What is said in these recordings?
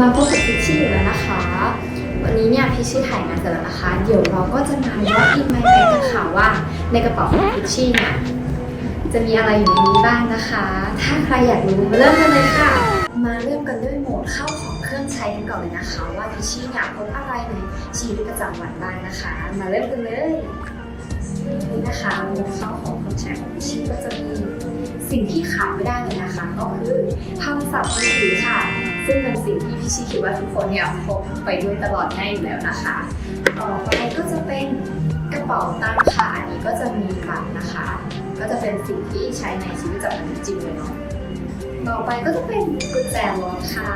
มาพบกับพิชชี่อีกแล้วนะคะ วันนี้เนี่ยพิชชี่ถ่ายงานเสร็จแล้วนะคะ เดี๋ยวเราก็จะมาวัดอินไมแบกกันค่ะว่า ในกระเป๋าของพิชชี่เนี่ยจะมีอะไรอยู่ในนี้บ้างนะคะ ถ้าใครอยากรู้มาเริ่มกันเลยค่ะ มาเริ่มกันด้วยโหมดเข้าของเครื่องใช้กันก่อนเลยนะคะ ว่าพิชชี่เนี่ยพบอะไรในชีวิตประจำวันบ้างนะคะ มาเริ่มกันเลยนี่นะคะโหมดเข้าของเครื่องใช้ของพิชชี่ก็จะมีสิ่งที่ขาดไม่ได้เลยนะคะ ก็คือโทรศัพท์มือถือค่ะ ซึ่งเป็นสิ่งที่พี่ชีคิดว่าทุกคนเนี่ยพกไปด้วยตลอดแน่อยู่แล้วนะคะต่อไปก็จะเป็นกระเป๋าตังค์ค่ะ อันนี้ก็จะมีบัตรนะคะ ก็จะเป็นสิ่งที่ใช้ในชีวิตประจำวันจริงเลยเนาะต่อไปก็จะเป็นกุญแจรถค่ะ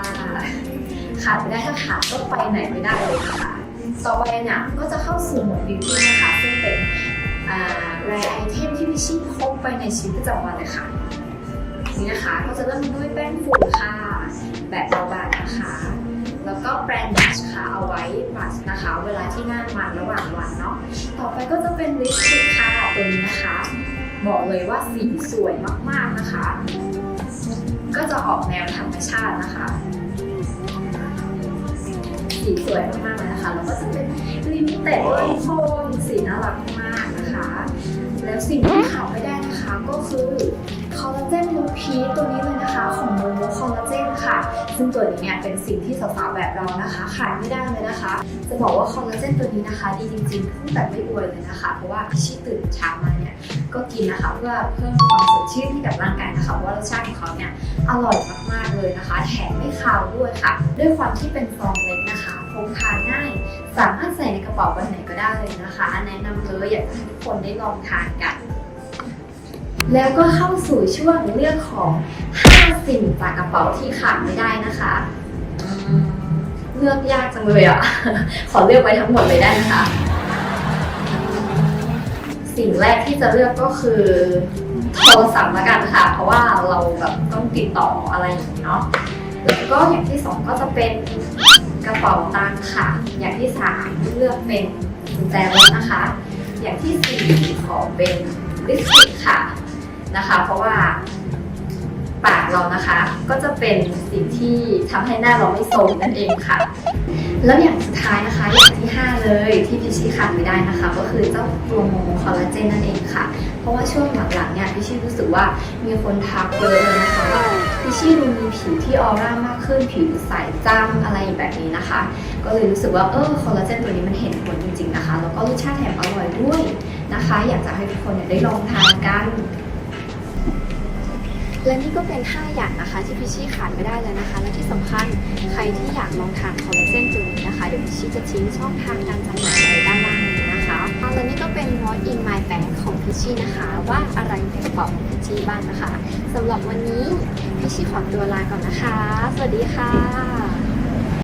ขาดไม่ได้ถ้าขาดก็ไปไหนไม่ได้เลยนะคะต่อไปเนี่ยก็จะเข้าสู่หมวดบิวตี้นะคะซึ่งเป็นอ่าแรไอเทมที่พี่ชีพกไปในชีวิตประจำวันเลยค่ะ นี่นะคะก็จะเริ่มด้วยแป้งฝุ่นค่ะ แบบเบาๆนะคะ แล้วก็แบรนด์บัชค่ะเอาไว้บัชนะคะ เวลาที่หน้ามันระหว่างวันเนาะต่อไปก็จะเป็นลิปสติกค่ะตัวนี้นะคะ บอกเลยว่าสีสวยมากๆนะคะ ก็จะออกแนวธรรมชาตินะคะสีสวยมากๆเลยนะคะ แล้วก็จะเป็นลิมิเต็ดโทนสีน่ารักมากนะคะ แล้วสิ่งที่ขาดไม่ได้นะคะก็คือ อลลาเจนโลพีตัวนี้เลยนะคะ ของโมโมคอลลาเจนค่ะ ซึ่งตัวนี้เนี่ยเป็นสิ่งที่สาวๆแบบเรานะคะขาดไม่ได้เลยนะคะ จะบอกว่าคอลลาเจนตัวนี้นะคะ ดีจริงๆพูดแบบไม่อวยเลยนะคะ เพราะว่าพี่ชี่ตื่นเช้ามาเนี่ยก็กินนะคะเพื่อเพิ่มความสดชื่นให้กับร่างกายนะคะเพราะว่ารสชาติของเขาเนี่ยอร่อยมากๆเลยนะคะ แถมไม่คาวด้วยค่ะ ด้วยความที่เป็นซองเล็กนะคะพกพาง่ายสามารถใส่ในกระเป๋าใบไหนก็ได้เลยนะคะ แนะนำเลยอยากให้ทุกคนได้ลองทานกัน แล้วก็เข้าสู่ช่วงเรื่องของ 5 สิ่งจากกระเป๋าที่ขาดไม่ได้นะคะเลือกยากจังเลยอะ ขอเลือกไว้ทั้งหมดเลยได้นะคะ สิ่งแรกที่จะเลือกก็คือโทรศัพท์ละกันค่ะ เพราะว่าเราแบบต้องติดต่ออะไรอย่างนี้เนาะ แล้วก็อย่างที่สองก็จะเป็นกระเป๋าตังค์ค่ะ อย่างที่สามเลือกเป็นกุญแจรถนะคะ อย่างที่สี่ขอเป็นลิปสติกค่ะ นะคะ เพราะว่าปากเรานะคะก็จะเป็นสิ่งที่ทำให้หน้าเราไม่โทรมนั่นเองค่ะ แล้วอย่างสุดท้ายนะคะอย่างที่ 5 เลยที่พิชชี่ขาดไม่ได้นะคะ ก็คือเจ้าตัวโมโมคอลลาเจนนั่นเองค่ะ เพราะว่าช่วงหลังๆเนี่ยพิชชี่รู้สึกว่ามีคนทักเยอะเลยนะคะว่าพิชชี่ดูมีผิวที่ออร่ามากขึ้นผิวใสจ้ำอะไรแบบนี้นะคะ ก็เลยรู้สึกว่าเออคอลลาเจนตัวนี้มันเห็นผลจริงๆนะคะแล้วก็รสชาติแถมอร่อยด้วยนะคะ อยากจะให้ทุกคนเนี่ยได้ลองทานกัน และนี่ก็เป็น 5 อย่างนะคะ ที่พิชชี่ขาดไม่ได้เลยนะคะ และที่สำคัญใครที่อยากลองทานคอลลาเจนตัวนี้นะคะ เดี๋ยวพิชชี่จะทิ้งช่องทางการจำหน่ายไว้ด้านล่างนี้นะคะและนี่ก็เป็น What in my bag ของพิชชี่นะคะ ว่าอะไรในกระเป๋าของพิชชี่บ้างนะคะสำหรับวันนี้พิชชี่ขอตัวลาก่อนนะคะ สวัสดีค่ะ